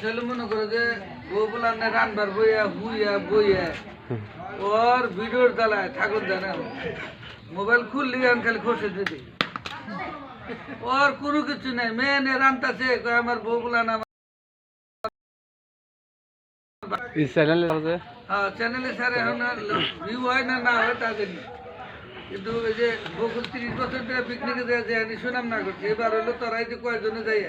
ছেলে মনে করো যে বউ বলার না রানবার বইয়া হুইয়া বইয়া। ওর ভিডিওর দালায় ঠাকুর দেয় মোবাইল খুললি আমি খালি খসে দিদি ওর কোনো কিছু নাই। মেয়ে নে রানতাছে আমার বউ বলা না এই চ্যানেলে আছে? হ্যাঁ চ্যানেলে স্যার এখন ভিউ হয় না না হয় তা জানি। কিন্তু ওই যে বকুল তিরিশ বছর ধরে পিকনিকে যায় যে সুনাম না করছে এবার হলো তোরাই যে কয়েকজনে যাই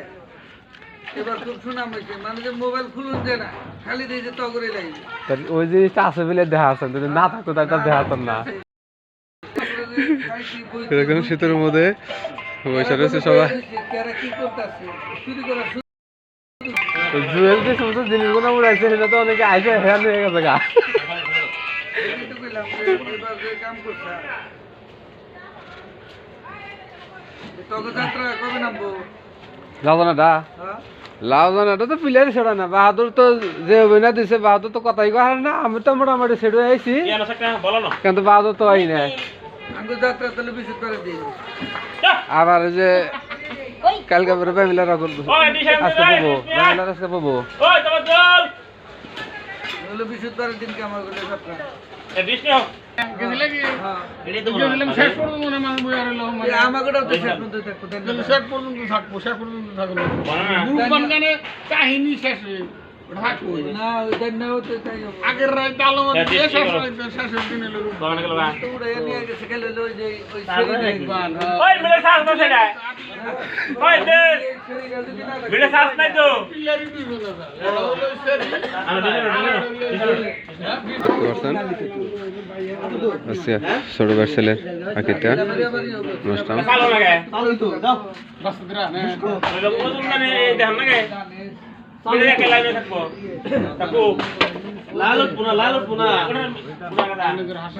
এবার খুব সুনাম হয়েছে। মানে যে মোবাইল খুলুন যায় না খালি দিয়ে তগরে লাগবে। ওই জিনিসটা আছে বলে দেখা আছে যদি না থাকতো তাহলে তার দেখা না। এরকম শীতের মধ্যে বসে রয়েছে সবাই। জুয়েল যে সমস্ত জিনিসগুলো উড়াইছে সেটা তো অনেকে আইসে হেরান হয়ে গেছে গা। যে যে কবে নামবো? না দা? হ্যাঁ। লাভ জানাটা তো প্লেয়ার সেটা না বাহাদুর তো যে অভিনয় দিছে বাহাদুর তো কথাই কয় না আমি তো মোটামুটি সেটা আইছি। কিন্তু বাহাদুর তো আই দিই আবার ওই যে কালকে পরে ফ্যামিলার আজকে পাবো ফ্যামিলার আজকে পাবো। বিশুদ্ধ দিনকে আমার হ্যাঁ মনে হয় বানগানে কাহিনী শেষ হয়ে। আগের রাইতে আলো শেষ হইতে শেষের দিনে লোক আচ্ছা ছোট বার ছেলের আকিটা। অনুষ্ঠান রাস্তা দিরা না অনেকের হাসি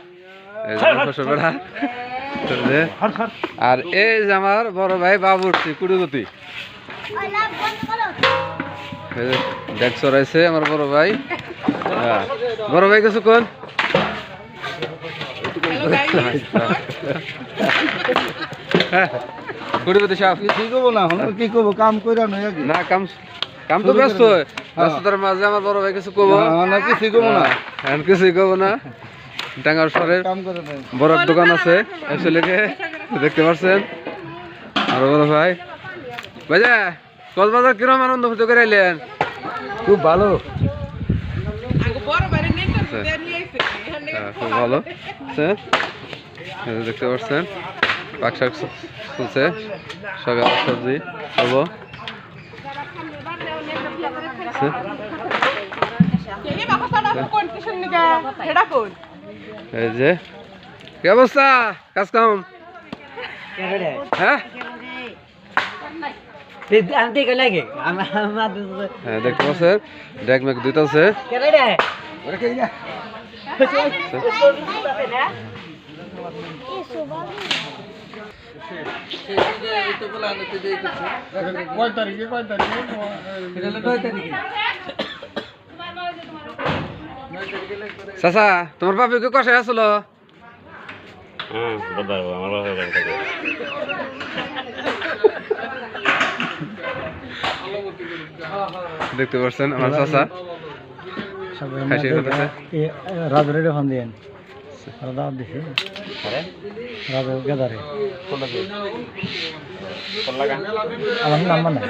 আর এই যে আমার বড় ভাই বাবুর্চি কুড়িগতি এই যে দেখ চড়াইছে আমার বড় ভাই। হ্যাঁ। বড় ভাই কিছু কোন? কুড়িগতি সাহেব। কি করব না? কি করব? কাম নয় না কাম কাম তো ব্যস্ত। ব্যস্ততার মাঝে আমার বড় ভাই কিছু কব না কিছু করব না। কিছুই কব না। ডাঙ্গার নয় বড় দোকান আছে আসলেকে দেখতে পাচ্ছেন আর বড় ভাই। ভাইজা কক্সবাজার কিরম আনন্দ ফুর্তি করে এলেন? খুব ভালো। হ্যাঁ, খুব ভালো। আছে। দেখতে পাচ্ছেন পাক শাক চলছে। সকালের সবজি হব আছে। এই যে কি অবস্থা? কাজ কাম? হ্যাঁ? হ্যাঁ দেখতে পাচ্ছেন ডেক মেক দুইটা আছে সেই যে এই তো বলে আনতে দিয়ে দিচ্ছে। কয় তারিখে কয় তারিখে? এটা হলো নয় তারিখে। চাচা তোমার বাপি কি কষাই আসলো দেখতে পাচ্ছেন আমার চাচা। রাজরে ফোন দিয়েন। রাজা দিছে। রাজা গেদারে। আমার নাম্বার নাই